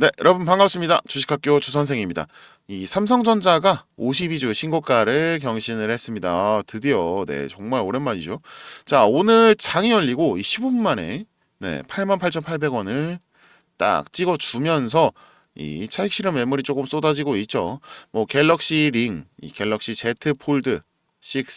네, 여러분 반갑습니다. 주식학교 주선생입니다. 이 삼성전자가 52주 신고가를 경신을 했습니다. 아, 드디어 네, 정말 오랜만이죠. 자, 오늘 장이 열리고 이 15분 만에 네, 88,800원을 딱 찍어 주면서 이 차익 실현 메모리 조금 쏟아지고 있죠. 뭐 갤럭시 링, 이 갤럭시 Z 폴드 6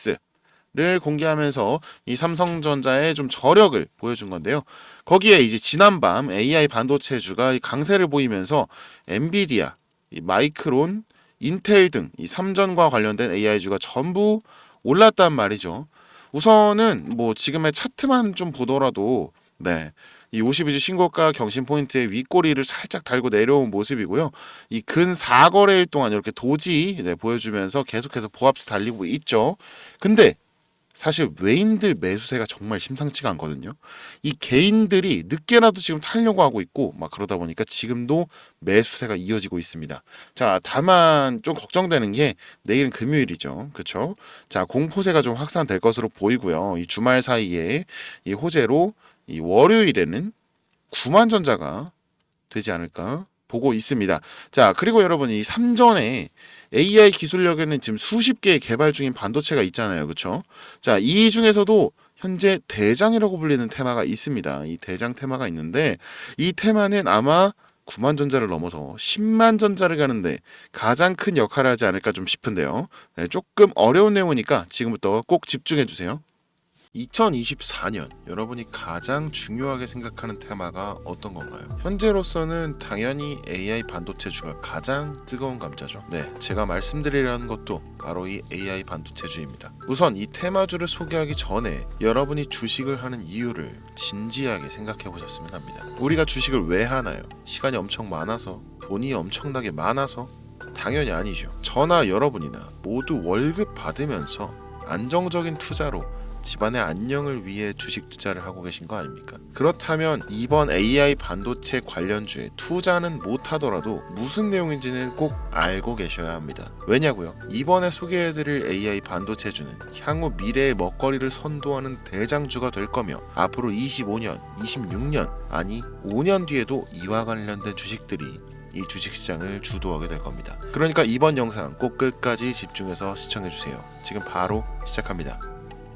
를 공개하면서 이 삼성전자의 좀 저력을 보여준 건데요. 거기에 이제 지난밤 AI 반도체주가 이 강세를 보이면서 엔비디아, 이 마이크론, 인텔 등 이 삼전과 관련된 AI주가 전부 올랐단 말이죠. 우선은 뭐 지금의 차트만 좀 보더라도 네. 이 52주 신고가 경신 포인트의 윗꼬리를 살짝 달고 내려온 모습이고요. 이 근 4거래일 동안 이렇게 도지 네, 보여주면서 계속해서 보합수 달리고 있죠. 근데 사실 외인들 매수세가 정말 심상치가 않거든요. 이 개인들이 늦게라도 지금 타려고 하고 있고 막 그러다 보니까 지금도 매수세가 이어지고 있습니다. 자, 다만 좀 걱정되는 게 내일은 금요일이죠. 그렇죠? 자, 공포세가 좀 확산될 것으로 보이고요. 이 주말 사이에 이 호재로 이 월요일에는 9만 전자가 되지 않을까 보고 있습니다. 자, 그리고 여러분 이 삼전에 AI 기술력에는 지금 수십 개의 개발 중인 반도체가 있잖아요. 그렇죠? 자, 이 중에서도 현재 대장이라고 불리는 테마가 있습니다. 이 대장 테마가 있는데 이 테마는 아마 9만 전자를 넘어서 10만 전자를 가는데 가장 큰 역할을 하지 않을까 좀 싶은데요. 네, 조금 어려운 내용이니까 지금부터 꼭 집중해 주세요. 2024년 여러분이 가장 중요하게 생각하는 테마가 어떤 건가요? 현재로서는 당연히 AI 반도체주가 가장 뜨거운 감자죠. 네, 제가 말씀드리려는 것도 바로 이 AI 반도체주입니다. 우선 이 테마주를 소개하기 전에 여러분이 주식을 하는 이유를 진지하게 생각해 보셨으면 합니다. 우리가 주식을 왜 하나요? 시간이 엄청 많아서 돈이 엄청나게 많아서 당연히 아니죠. 저나 여러분이나 모두 월급 받으면서 안정적인 투자로 집안의 안녕을 위해 주식 투자를 하고 계신 거 아닙니까? 그렇다면 이번 AI 반도체 관련주에 투자는 못하더라도 무슨 내용인지는 꼭 알고 계셔야 합니다. 왜냐고요? 이번에 소개해드릴 AI 반도체주는 향후 미래의 먹거리를 선도하는 대장주가 될 거며 앞으로 25년, 26년 아니 5년 뒤에도 이와 관련된 주식들이 이 주식시장을 주도하게 될 겁니다. 그러니까 이번 영상 꼭 끝까지 집중해서 시청해주세요. 지금 바로 시작합니다.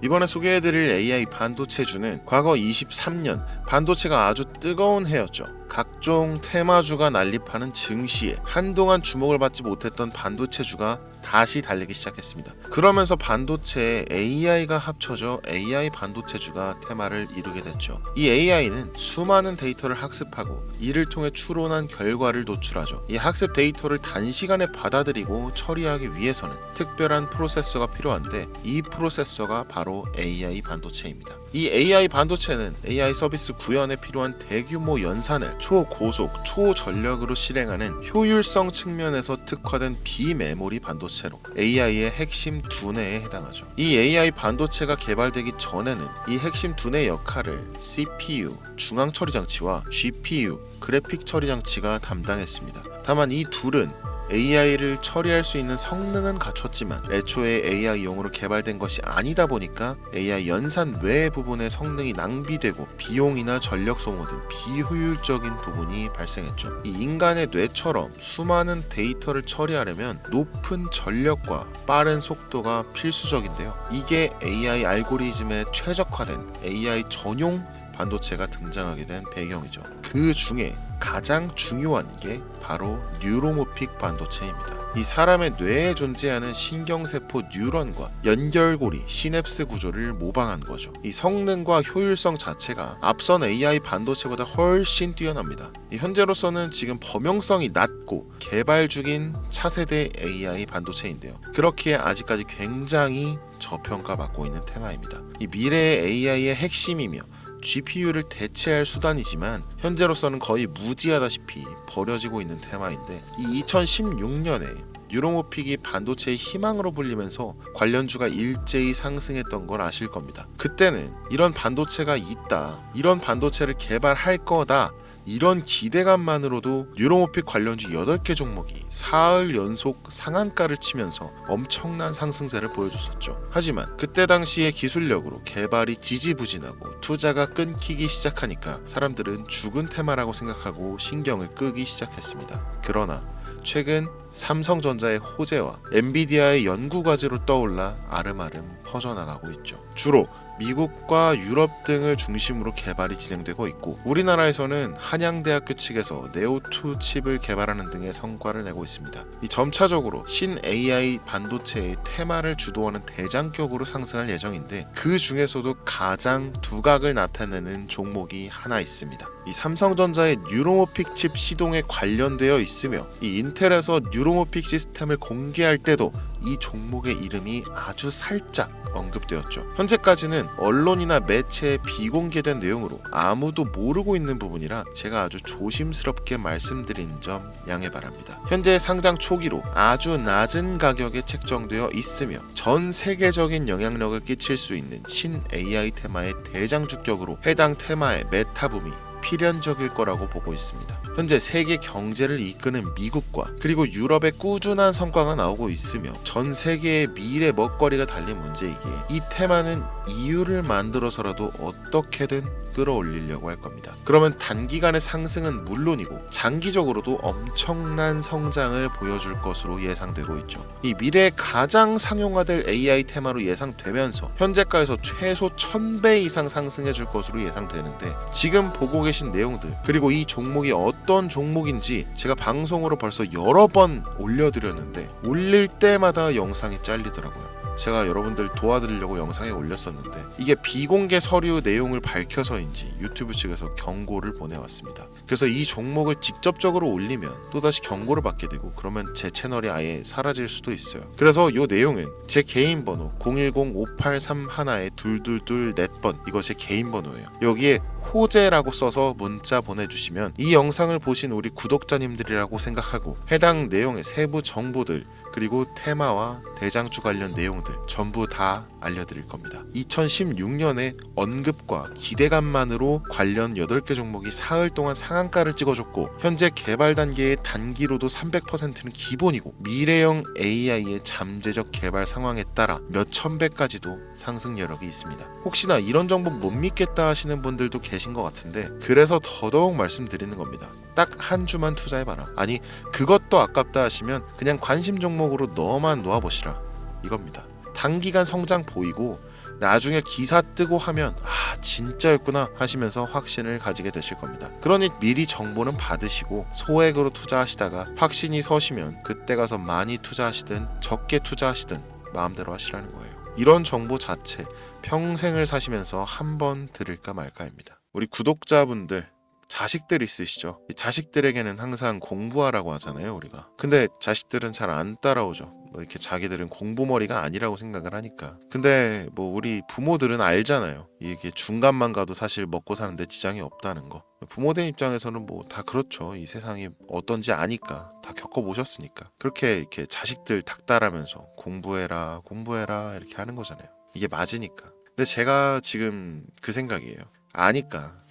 이번에 소개해드릴 AI 반도체주는 과거 23년 반도체가 아주 뜨거운 해였죠. 각종 테마주가 난립하는 증시에 한동안 주목을 받지 못했던 반도체주가 다시 달리기 시작했습니다. 그러면서 반도체에 AI가 합쳐져 AI 반도체주가 테마를 이루게 됐죠. 이 AI는 수많은 데이터를 학습하고 이를 통해 추론한 결과를 노출하죠. 이 학습 데이터를 단시간에 받아들이고 처리하기 위해서는 특별한 프로세서가 필요한데 이 프로세서가 바로 AI 반도체입니다. 이 AI 반도체는 AI 서비스 구현에 필요한 대규모 연산을 초고속, 초전력으로 실행하는 효율성 측면에서 특화된 비메모리 반도체 로 AI의 핵심 두뇌에 해당하죠. 이 AI 반도체가 개발되기 전에는 이 핵심 두뇌 역할을 CPU, 중앙 처리 장치와 GPU, 그래픽 처리 장치가 담당했습니다. 다만 이 둘은 AI를 처리할 수 있는 성능은 갖췄지만 애초에 AI용으로 개발된 것이 아니다 보니까 AI 연산 외의 부분의 성능이 낭비되고 비용이나 전력 소모 등 비효율적인 부분이 발생했죠. 이 인간의 뇌처럼 수많은 데이터를 처리하려면 높은 전력과 빠른 속도가 필수적인데요. 이게 AI 알고리즘에 최적화된 AI 전용 반도체가 등장하게 된 배경이죠. 그 중에 가장 중요한 게 바로 뉴로모픽 반도체입니다. 이 사람의 뇌에 존재하는 신경세포 뉴런과 연결고리 시냅스 구조를 모방한 거죠. 이 성능과 효율성 자체가 앞선 AI 반도체보다 훨씬 뛰어납니다. 이 현재로서는 지금 범용성이 낮고 개발 중인 차세대 AI 반도체인데요. 그렇기에 아직까지 굉장히 저평가받고 있는 테마입니다. 이 미래의 AI의 핵심이며 GPU를 대체할 수단이지만 현재로서는 거의 무지하다시피 버려지고 있는 테마인데 이 2016년에 유로모픽이 반도체의 희망으로 불리면서 관련주가 일제히 상승했던 걸 아실 겁니다. 그때는 이런 반도체가 있다, 이런 반도체를 개발할 거다 이런 기대감만으로도 뉴로모픽 관련주 8개 종목이 사흘 연속 상한가를 치면서 엄청난 상승세를 보여줬었죠. 하지만 그때 당시의 기술력으로 개발이 지지부진하고 투자가 끊기기 시작하니까 사람들은 죽은 테마라고 생각하고 신경을 끄기 시작했습니다. 그러나 최근 삼성전자의 호재와 엔비디아의 연구 과제로 떠올라 아름아름 퍼져나가고 있죠. 주로 미국과 유럽 등을 중심으로 개발이 진행되고 있고 우리나라에서는 한양대학교 측에서 네오2 칩을 개발하는 등의 성과를 내고 있습니다. 이 점차적으로 신 AI 반도체의 테마를 주도하는 대장격으로 상승할 예정인데 그 중에서도 가장 두각을 나타내는 종목이 하나 있습니다. 이 삼성전자의 뉴로모픽 칩 시동에 관련되어 있으며 이 인텔에서 뉴로모픽 시스템을 공개할 때도 이 종목의 이름이 아주 살짝 언급되었죠. 현재까지는 언론이나 매체에 비공개된 내용으로 아무도 모르고 있는 부분이라 제가 아주 조심스럽게 말씀드린 점 양해 바랍니다. 현재 상장 초기로 아주 낮은 가격에 책정되어 있으며 전 세계적인 영향력을 끼칠 수 있는 신 AI 테마의 대장주격으로 해당 테마의 메타붐이 필연적일 거라고 보고 있습니다. 현재 세계 경제를 이끄는 미국과 그리고 유럽의 꾸준한 성과가 나오고 있으며 전 세계의 미래 먹거리가 달린 문제이기에 이 테마는 이유를 만들어서라도 어떻게든 끌어올리려고 할 겁니다. 그러면 단기간의 상승은 물론이고 장기적으로도 엄청난 성장을 보여줄 것으로 예상되고 있죠. 이 미래에 가장 상용화될 AI 테마로 예상되면서 현재가에서 최소 1000배 이상 상승해 줄 것으로 예상되는데 지금 보고 계신 내용들 그리고 이 종목이 어떤 종목인지 제가 방송으로 벌써 여러 번 올려드렸는데 올릴 때마다 영상이 잘리더라고요. 제가 여러분들 도와드리려고 영상에 올렸었는데 이게 비공개 서류 내용을 밝혀서인지 유튜브 측에서 경고를 보내왔습니다. 그래서 이 종목을 직접적으로 올리면 또다시 경고를 받게 되고 그러면 제 채널이 아예 사라질 수도 있어요. 그래서 이 내용은 제 개인 번호 010-5831에 둘둘둘 넷번 이거 제 개인 번호예요. 여기에 호재라고 써서 문자 보내주시면 이 영상을 보신 우리 구독자님들이라고 생각하고 해당 내용의 세부 정보들 그리고 테마와 대장주 관련 내용들 전부 다 알려드릴 겁니다. 2016년에 언급과 기대감만으로 관련 8개 종목이 사흘 동안 상한가를 찍어줬고 현재 개발 단계의 단기로도 300%는 기본이고 미래형 AI의 잠재적 개발 상황에 따라 몇천 배까지도 상승 여력이 있습니다. 혹시나 이런 정보 못 믿겠다 하시는 분들도 계신 것 같은데 그래서 더더욱 말씀드리는 겁니다. 딱 한 주만 투자해봐라. 아니 그것도 아깝다 하시면 그냥 관심 종목으로 너만 놓아보시라 이겁니다. 단기간 성장 보이고 나중에 기사 뜨고 하면 아 진짜였구나 하시면서 확신을 가지게 되실 겁니다. 그러니 미리 정보는 받으시고 소액으로 투자하시다가 확신이 서시면 그때 가서 많이 투자하시든 적게 투자하시든 마음대로 하시라는 거예요. 이런 정보 자체 평생을 사시면서 한 번 들을까 말까입니다. 우리 구독자분들 자식들 있으시죠? 이 자식들에게는 항상 공부하라고 하잖아요, 우리가. 근데 자식들은 잘 안 따라오죠. 뭐 이렇게 자기들은 공부머리가 아니라고 생각을 하니까. 근데 뭐 우리 부모들은 알잖아요. 이게 중간만 가도 사실 먹고 사는데 지장이 없다는 거. 부모된 입장에서는 뭐 다 그렇죠. 이 세상이 어떤지 아니까 다 겪어보셨으니까. 그렇게 이렇게 자식들 닥달하면서 공부해라, 공부해라 이렇게 하는 거잖아요. 이게 맞으니까. 근데 제가 지금 그 생각이에요. 아니까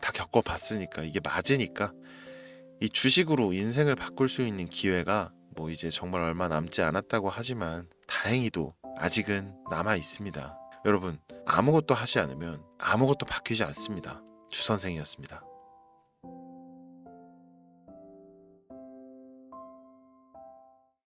다 겪어봤으니까 이게 맞으니까 이 주식으로 인생을 바꿀 수 있는 기회가 뭐 이제 정말 얼마 남지 않았다고 하지만 다행히도 아직은 남아 있습니다. 여러분 아무것도 하지 않으면 아무것도 바뀌지 않습니다. 주 선생이었습니다.